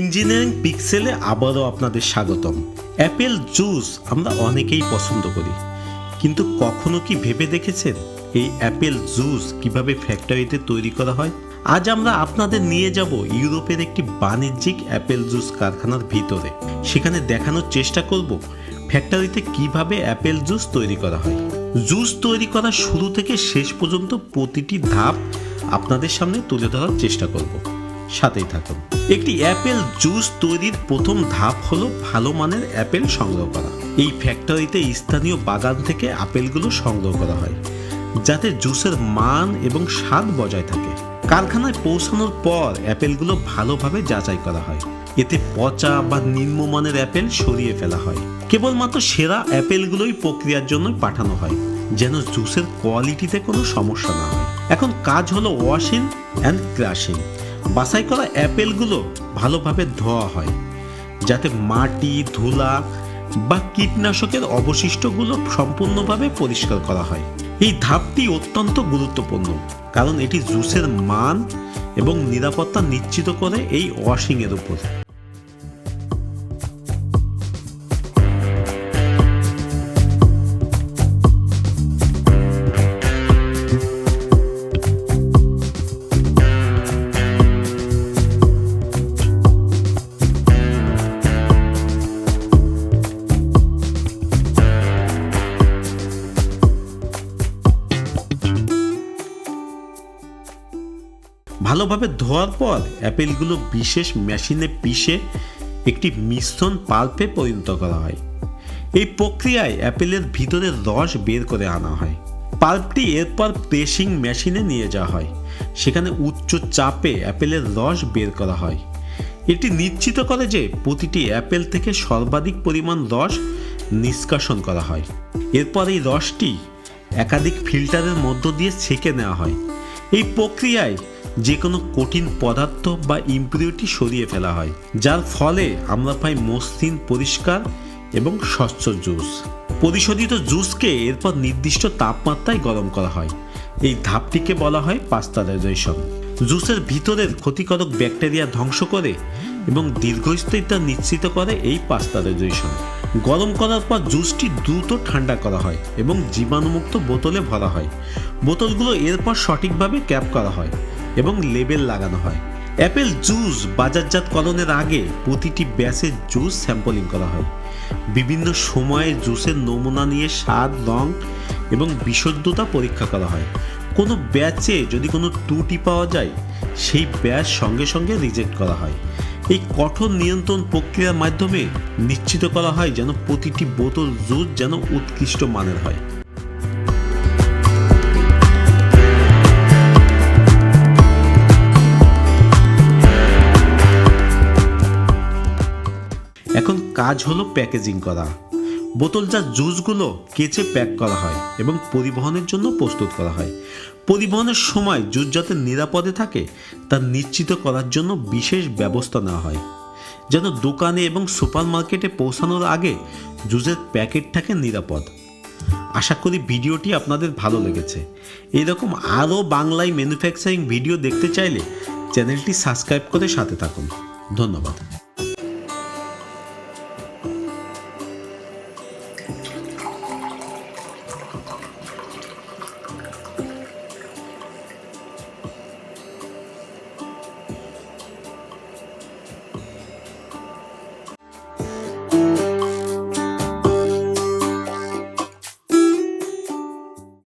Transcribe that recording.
Engineering পিক্সেলে আবারও আপনাদের স্বাগতম। অ্যাপেল জুস আমরা অনেকেই পছন্দ করি। কিন্তু কখনো কি ভেবে দেখেছেন এই অ্যাপেল জুস কীভাবে ফ্যাক্টরিতে তৈরি করা হয়? আজ আমরা আপনাদের নিয়ে যাব ইউরোপের একটি বাণিজ্যিক অ্যাপেল জুস কারখানার ভিতরে। সেখানে দেখানোর চেষ্টা করব ফ্যাক্টরিতে কীভাবে অ্যাপেল জুস তৈরি করা হয়। জুস তৈরি করা শুরু থেকে শেষ পর্যন্ত প্রতিটি ধাপ আপনাদের সামনে তুলে ধরার চেষ্টা করব। সাথেই থাকুন। একটি অ্যাপেল জুস তৈরির প্রথম ধাপ হলো ভালো মানের অ্যাপেল সংগ্রহ করা। এই ফ্যাক্টরিতে স্থানীয় বাগান থেকে আপেলগুলো সংগ্রহ করা হয়, যাতে জুসের মান এবং স্বাদ বজায় থাকে। কারখানায় পৌঁছানোর পর অ্যাপেলগুলো ভালোভাবে যাচাই করা হয়। এতে পচা বা নিম্নমানের অ্যাপেল সরিয়ে ফেলা হয়। কেবলমাত্র সেরা অ্যাপেলগুলোই প্রক্রিয়ার জন্য পাঠানো হয়, যেন জুসের কোয়ালিটিতে কোনো সমস্যা না হয়। এখন কাজ হলো ওয়াশিং অ্যান্ড ক্রাশিং বাছাই করা অ্যাপেলগুলো ভালোভাবে ধোয়া হয়, যাতে মাটি, ধুলা বা কীটনাশকের অবশিষ্টগুলো সম্পূর্ণভাবে পরিষ্কার করা হয়। এই ধাপটি অত্যন্ত গুরুত্বপূর্ণ, কারণ এটি জুসের মান এবং নিরাপত্তা নিশ্চিত করে এই ওয়াশিংয়ের উপর। ভালোভাবে ধোয়ার পর অ্যাপেলগুলো বিশেষ মেশিনে পিষে একটি মিশ্রণ পাল্পে পরিণত করা হয়। এই প্রক্রিয়ায় অ্যাপেলের ভিতরের রস বের করে আনা হয়। পাল্পটি এরপর প্রেসিং মেশিনে নিয়ে যাওয়া হয়। সেখানে উচ্চ চাপে অ্যাপেলের রস বের করা হয়। এটি নিশ্চিত করে যে প্রতিটি অ্যাপেল থেকে সর্বাধিক পরিমাণ রস নিষ্কাশন করা হয়। এরপর এই রসটি একাধিক ফিল্টারের মধ্য দিয়ে ছেঁকে নেওয়া হয়। এই প্রক্রিয়ায় যে কোনো কঠিন পদার্থ বা ইম্পিউরিটি সরিয়ে ফেলা হয়, যার ফলে আমরা পাই মসৃণ পরিষ্কার এবং স্বচ্ছ জুস। পরিশোধিত জুসকে এরপর নির্দিষ্ট তাপমাত্রায় গরম করা হয়। এই ধাপটিকে বলা হয় পাস্তারাইজেশন জুসের ভিতরের ক্ষতিকারক ব্যাকটেরিয়া ধ্বংস করে এবং দীর্ঘস্থায়িতা নিশ্চিত করে এই পাস্তারাইজেশন গরম করার পর জুসটি দ্রুত ঠান্ডা করা হয় এবং জীবাণুমুক্ত বোতলে ভরা হয়। বোতলগুলো এরপর সঠিকভাবে ক্যাপ করা হয় এবং লেবেল লাগানো হয়। অ্যাপেল জুস বাজারজাতকরণের আগে প্রতিটি ব্যাচের জুস স্যাম্পলিং করা হয়। বিভিন্ন সময়ে জুসের নমুনা নিয়ে স্বাদ, রং এবং বিশুদ্ধতা পরীক্ষা করা হয়। কোনো ব্যাচে যদি কোনো ত্রুটি পাওয়া যায়, সেই ব্যাচ সঙ্গে সঙ্গে রিজেক্ট করা হয়। এই কঠোর নিয়ন্ত্রণ প্রক্রিয়ার মাধ্যমে নিশ্চিত করা হয় যেন প্রতিটি বোতল জুস যেন উৎকৃষ্ট মানের হয়। এখন কাজ হলো প্যাকেজিং করা। বোতলজাত জুসগুলো কেচে প্যাক করা হয় এবং পরিবহনের জন্য প্রস্তুত করা হয়। পরিবহনের সময় জুস যাতে নিরাপদে থাকে, তা নিশ্চিত করার জন্য বিশেষ ব্যবস্থা নেওয়া হয়। যেন দোকানে এবং সুপার মার্কেটে পৌঁছানোর আগে জুসের প্যাকেট থাকে নিরাপদ। আশা করি ভিডিওটি আপনাদের ভালো লেগেছে। এরকম আরও বাংলায় ম্যানুফ্যাকচারিং ভিডিও দেখতে চাইলে চ্যানেলটি সাবস্ক্রাইব করে সাথে থাকুন। ধন্যবাদ। Thank you.